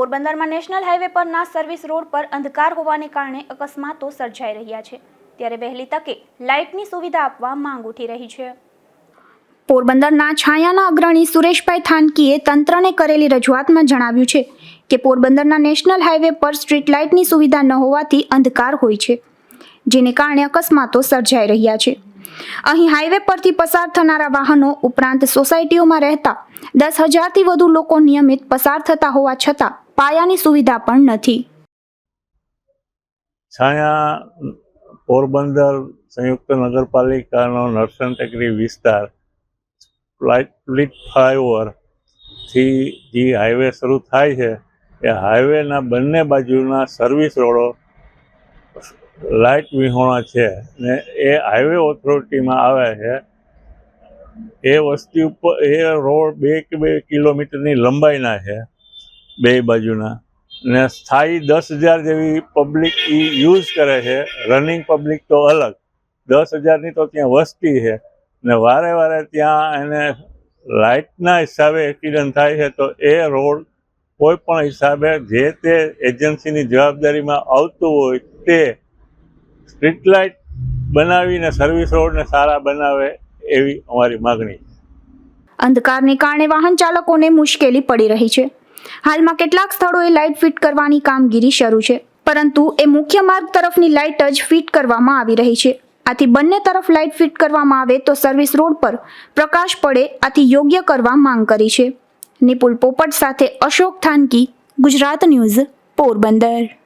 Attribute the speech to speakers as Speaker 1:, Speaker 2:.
Speaker 1: પોરબંદરમાં national highway પરના service road પર અંધકાર હોવાને કારણે અકસ્માતો સર્જાઈ રહ્યા છે. ત્યારે વહેલી તકે લાઇટની સુવિધા આપવા માંગ ઉઠી રહી છે. પોરબંદરના છાયાના અગ્રણી સુરેશભાઈ થાનકીએ તંત્રને કરેલી રજૂઆતમાં જણાવ્યું છે કે પોરબંદરના નેશનલ હાઈવે પર સ્ટ્રીટ લાઇટની સુવિધા ન હોવાથી અંધકાર હોય છે, જેને કારણે અકસ્માતો સર્જાઈ રહ્યા છે. અહીં હાઈવે પરથી પસાર થનારા વાહનો ઉપરાંત સોસાયટીઓમાં રહેતા દસ હજારથી વધુ લોકો નિયમિત પસાર થતા હોવા છતાં પાયાની સુવિધા પણ નથી.
Speaker 2: છાયા પોરબંદર સંયુક્ત નગરપાલિકાનો નરસન ટેકરી વિસ્તાર ફ્લીટ ફ્લાયઓવરથી જે હાઈવે શરૂ થાય છે, એ હાઈવેના બંને બાજુના સર્વિસ રોડો લાઇટ વિહોણા છે ને એ હાઈવે ઓથોરિટીમાં આવે છે. એ વસ્તી ઉપર, એ રોડ બે કે બે કિલોમીટરની લંબાઈના છે. બે બાજુના. ને સ્થાયી દસ હજાર જેવી પબ્લિક ઈ યુઝ કરે છે. રનિંગ પબ્લિક તો અલગ. દસ હજારની તો ત્યાં વસ્તી છે. ને વારે વારે ત્યાં એને લાઇટના હિસાબે એક્સિડન્ટ થાય છે તો એ રોડ કોઈ પણ હિસાબે જે તે એજન્સીની જવાબદારીમાં આવતું હોય તે સ્ટ્રીટ લાઇટ બનાવીને સર્વિસ રોડને સારા બનાવે એવી અમારી માગણી
Speaker 1: અંધકારને કારણે વાહન ચાલકોને મુશ્કેલી પડી રહી છે. હાલમાં કેટલાક સ્થળોએ લાઇટ ફિટ કરવાની કામગીરી શરૂ છે, પરંતુ એ મુખ્ય માર્ગ તરફની લાઇટ જ ફિટ કરવામાં આવી રહી છે. આથી બંને તરફ લાઇટ ફિટ કરવામાં આવે તો સર્વિસ રોડ પર પ્રકાશ પડે, આથી યોગ્ય કરવા માંગ કરી છે. નિપુલ પોપટ સાથે અશોક થાનકી, ગુજરાત ન્યૂઝ પોરબંદર.